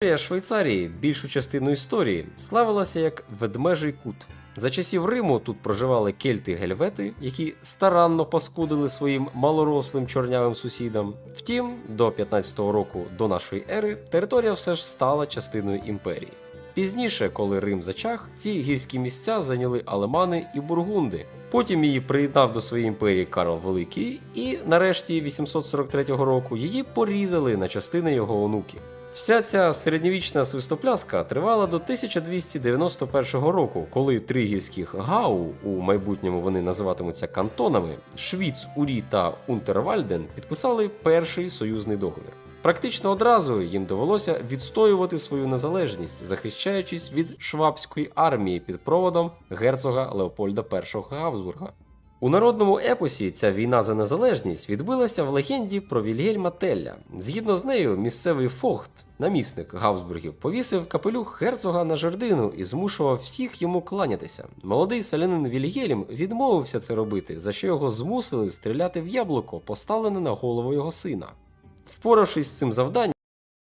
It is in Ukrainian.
Територія Швейцарії більшу частину історії славилася як ведмежий кут. За часів Риму тут проживали кельти-гельвети, які старанно паскудили своїм малорослим чорнявим сусідам. Втім, до 15-го року до нашої ери територія все ж стала частиною імперії. Пізніше, коли Рим зачах, ці гірські місця зайняли алемани і бургунди. Потім її приєднав до своєї імперії Карл Великий, і нарешті 843 року її порізали на частини його онуків. Вся ця середньовічна свистопляска тривала до 1291 року, коли три гірських гау, у майбутньому вони називатимуться кантонами, Швіц, Урі та Унтервальден підписали перший союзний договір. Практично одразу їм довелося відстоювати свою незалежність, захищаючись від швабської армії під проводом герцога Леопольда І Габсбурга. У народному епосі ця війна за незалежність відбилася в легенді про Вільгельма Телля. Згідно з нею, місцевий фохт, намісник Габсбургів, повісив капелюх герцога на жердину і змушував всіх йому кланятися. Молодий селянин Вільгельм відмовився це робити, за що його змусили стріляти в яблуко, поставлене на голову його сина. Впоравшись з цим завданням,